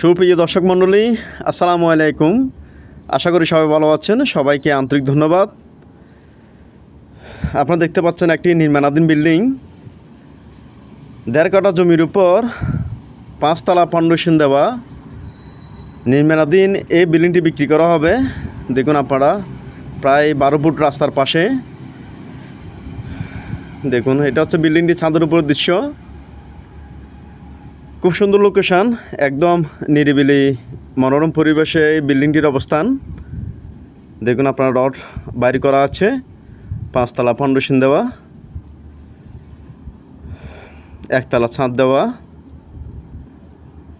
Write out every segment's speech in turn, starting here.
সুপ্রিয় দর্শক মণ্ডলী, আসসালামু আলাইকুম। আশা করি সবাই ভালো আছেন। সবাইকে আন্তরিক ধন্যবাদ। আপনারা দেখতে পাচ্ছেন একটি নির্মাণাধীন বিল্ডিং। দেড় কাটা জমির উপর পাঁচতলা ফাউন্ডেশন দেওয়া। নির্মাণাধীন এই বিল্ডিংটি বিক্রি করা হবে। দেখুন আপনারা, প্রায় বারো ফুট রাস্তার পাশে। দেখুন, এটা হচ্ছে বিল্ডিংটি ছাদের উপর দৃশ্য। খুব সুন্দর লোকেশন একদম নিরিবিলি মনোরম পরিবেশে এই বিল্ডিংটির অবস্থান। দেখুন আপনার রড বাইর করা আছে, পাঁচতলা ফাউন্ডেশন দেওয়া, একতলা ছাদ দেওয়া।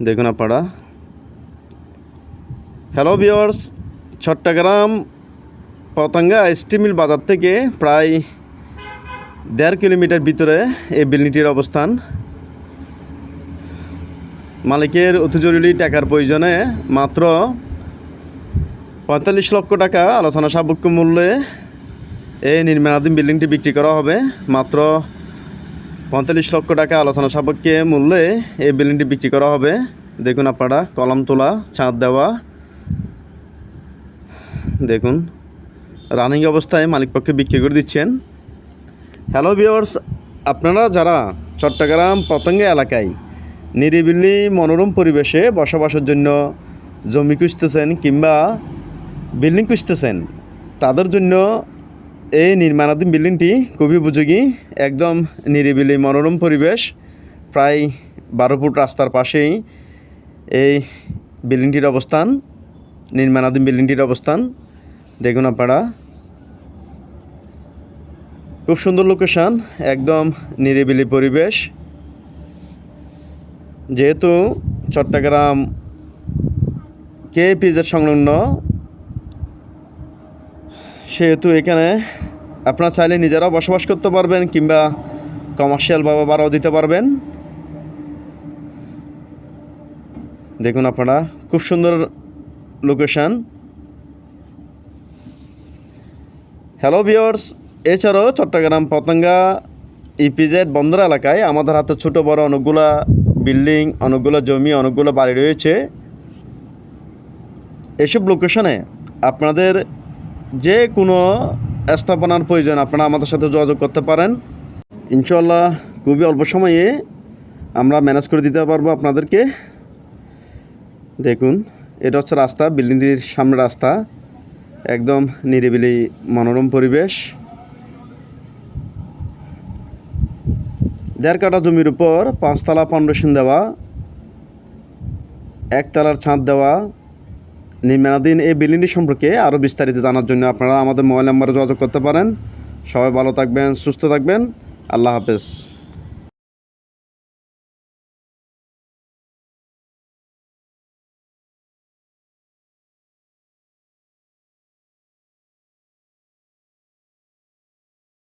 দেখুন আপনারা। হ্যালো ভিওর্স চট্টগ্রাম পতঙ্গা স্টিমিল বাজার থেকে প্রায় দেড় কিলোমিটার ভিতরে এই বিল্ডিংটির অবস্থান। মালিকের অতি জরুরি টাকার প্রয়োজনে মাত্র পঁয়তাল্লিশ লক্ষ টাকা আলোচনা সাপেক্ষ মূল্যে এই নির্মাণাধীন বিল্ডিংটি বিক্রি করা হবে। মাত্র পঁয়তাল্লিশ লক্ষ টাকা আলোচনা সাপেক্ষে মূল্যে এই বিল্ডিংটি বিক্রি করা হবে। দেখুন আপনারা, কলম তোলা, ছাদ দেওয়া। দেখুন রানিং অবস্থায় মালিকপক্ষে বিক্রি করে দিচ্ছেন। হ্যালো ভিওর্স আপনারা যারা চট্টগ্রাম পতঙ্গে এলাকায় নিরিবিলি মনোরম পরিবেশে বসবাসের জন্য জমি খুঁজতেছেন কিংবা বিল্ডিং খুঁজতেছেন, তাদের জন্য এই নির্মাণাধীন বিল্ডিংটি খুবই উপযোগী, একদম নিরিবিলি মনোরম পরিবেশ, প্রায় বারো ফুট রাস্তার পাশেই এই বিল্ডিংটির অবস্থান, নির্মাণাধীন বিল্ডিংটির অবস্থান আপনারা। খুব সুন্দর লোকেশন একদম নিরিবিলি পরিবেশ। যেহেতু চট্টগ্রাম কে পিজের সংলগ্ন, সেহেতু এখানে আপনারা চাইলে নিজেরাও বসবাস করতে পারবেন কিংবা কমার্শিয়াল কমার্শিয়ালভাবে ভাড়াও দিতে পারবেন। দেখুন আপনারা, খুব সুন্দর লোকেশন হ্যালো ভিওর্স এছাড়াও চট্টগ্রাম, পতঙ্গা ইপিজেড বন্দর এলাকায় আমাদের হাতে ছোটো বড় অনেকগুলা বিল্ডিং, অনেকগুলো জমি, অনেকগুলো বাড়ি রয়েছে। এসব লোকেশনে আপনাদের যে কোনো স্থাপনার প্রয়োজন, আপনারা আমাদের সাথে যোগাযোগ করতে পারেন। ইনশাল্লাহ খুবই অল্প সময়ে আমরা ম্যানেজ করে দিতে পারব আপনাদেরকে। দেখুন, এটা হচ্ছে রাস্তা, বিল্ডিংটির সামনে রাস্তা। একদম নিরিবিলি, মনোরম পরিবেশ। দেড় কাটা জমির উপর পাঁচতলা ফাউন্ডেশন দেওয়া, একতলার ছাঁদ দেওয়া নির্মাণাধীন এই বিল্ডিংটি সম্পর্কে আরও বিস্তারিত জানার জন্য আপনারা আমাদের মোবাইল নাম্বারে যোগাযোগ করতে পারেন। সবাই ভালো থাকবেন, সুস্থ থাকবেন। আল্লাহ হাফেজ।